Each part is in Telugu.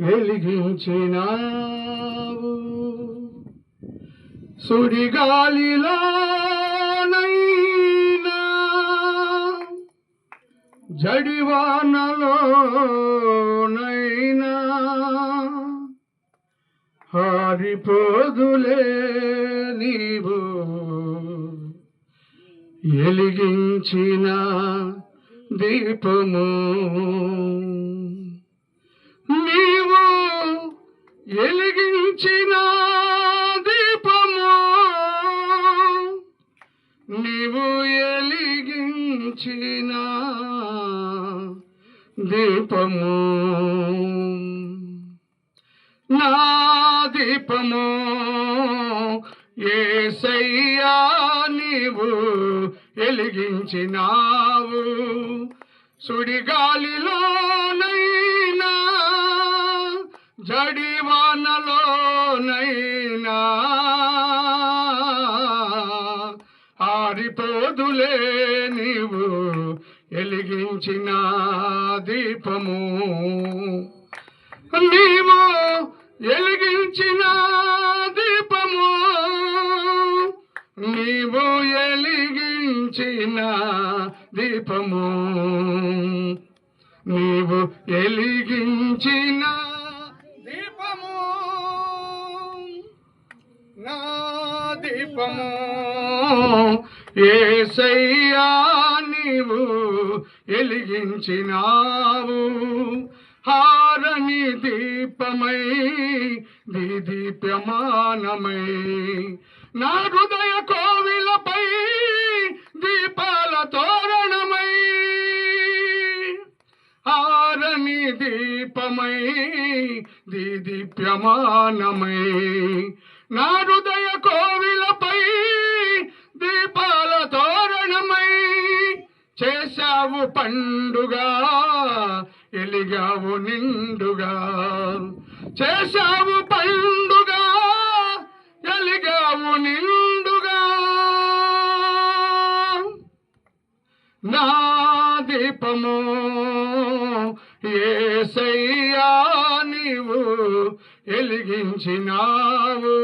వెలిగించినావు. సుడిగాలిలోనైనా జడివానలోనైనా హారిపోదులే నీవు. ఎలిగించిన దీపము ఎలిగించిన దీపము. నీవు ఎలిగించిన దీపము. నా దీపము ఏసయ్యా నీవు ఎలిగించినావు సుడిగాలిలోనైనా జడివానలోనైనా ఆరిపోదులే నీవు ఎలిగించిన దీపము. నీవు ఎలిగించిన దీపము నీవు ఎలిగించిన దీపము. నీవు ఎలిగించిన దీపము. ఏసయ్యా నీవు ఎలిగించినావు హారని దీపమై దీదీప్యమానమై నా హృదయ కోవిలపై దీపాల తోరణమై. హారని దీపమై దీదీప్యమానమై నా హృదయ ఎలిగావు పండుగా ఎలిగావు నిండుగా. చేశావు పండుగా ఎలిగావు నిండుగా. నా దీపము ఏసయ్యా నీవు ఎలిగించినావు.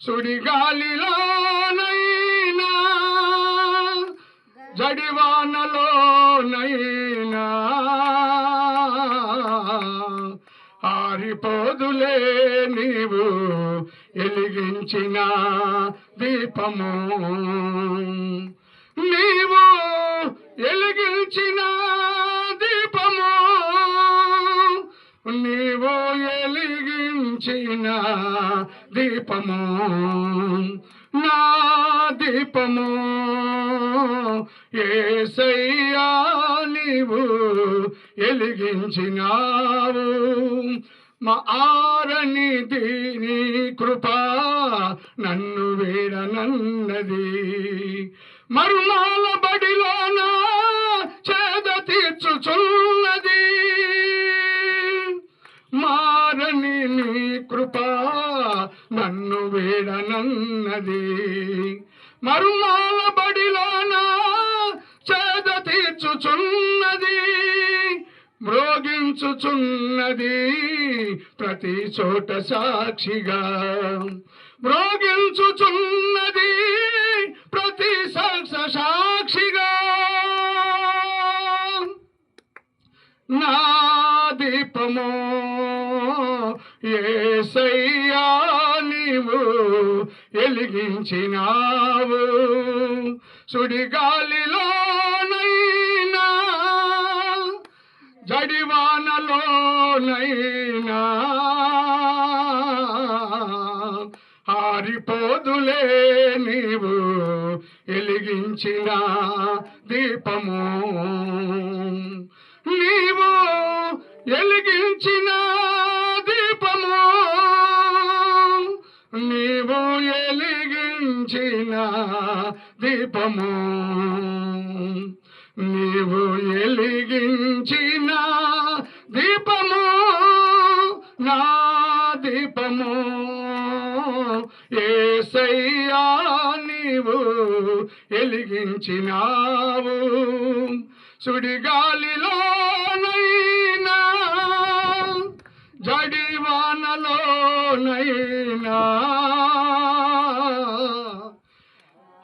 సుడిగాలిలో జడివానలోనైనా ఆరిపోదులే నీవు ఎలిగించిన దీపము. నీవు ఎలిగించిన దీపము. నీవు ఎలిగించిన దీపము. నా దీపము. ఏసయ్యా నీవు ఎలిగించినావు మా ఆరణి దీని కృప నన్ను వేడనన్నది. మరుమాల బడిలోన చేద తీర్చుచున్నది. మారని నీ కృప నన్ను వేడనన్నది. మరుమాల తీర్చుచున్నది మ్రోగించుచున్నది ప్రతి చోట సాక్షిగా. మ్రోగించుచున్నది ప్రతి సాక్ష సాక్షిగా. నా దీపము ఏసయ్యా నీవు ఎలిగించినావు సుడిగాలిలోనై జడివానలోనైనా ఆరిపోదులే నీవు ఎలిగించిన దీపము. నీవు ఎలిగించిన దీపము. నీవు ఎలిగించిన దీపము. దీపము ఏసయ్యా నీవు ఎలిగించినావు సుడిగాలిలోనైనా జడివానలోనైనా.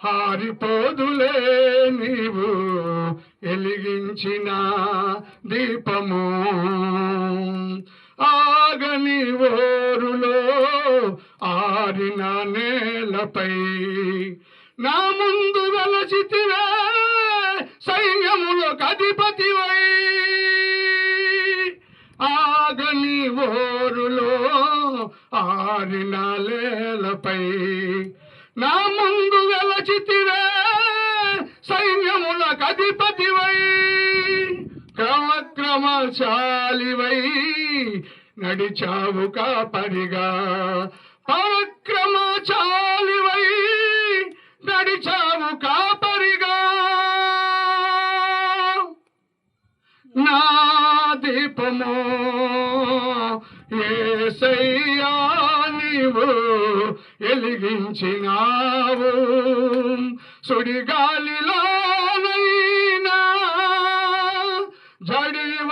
హారిపోదులే నీవు ఎలిగించిన దీపము. ఆగనివో ఆరిన నేలపై. నా ముందు వెలచితివే సైన్యములో కధిపతివై ఆగని ఓరులో ఆరిన లేలపై నా ముందు వెలచితివే సైన్యముల కధిపతివై క్రమక్రమశాలివై నడిచావు కాపరిగా నీవు ఎలిగించినావు సుడిగాలిలోనైనా జడివానలోనైనా.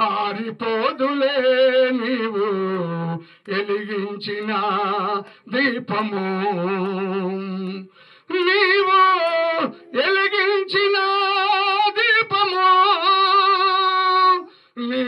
ఆరిపోదులే నీవు ఎలిగించిన దీపము. నీవు ఎలిగించిన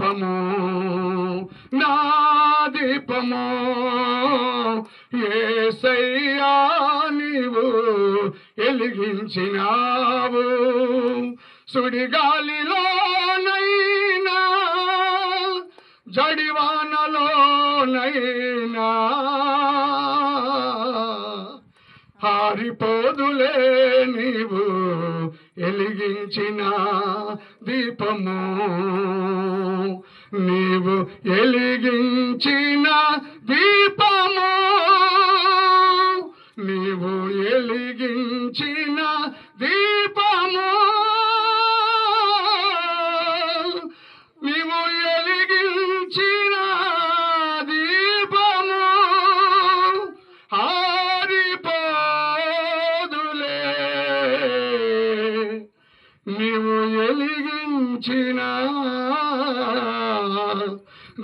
దీపము నా దీపము. ఏసయ్యా నీవు ఎలిగించినావు సుడిగాలిలోనైనా జడివానలోనైనా. హారిపోదులే నీవు ఎలిగించిన దీపము. నీవు ఎలిగించిన దీపము. నీవు ఎలిగించిన దీ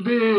దీపము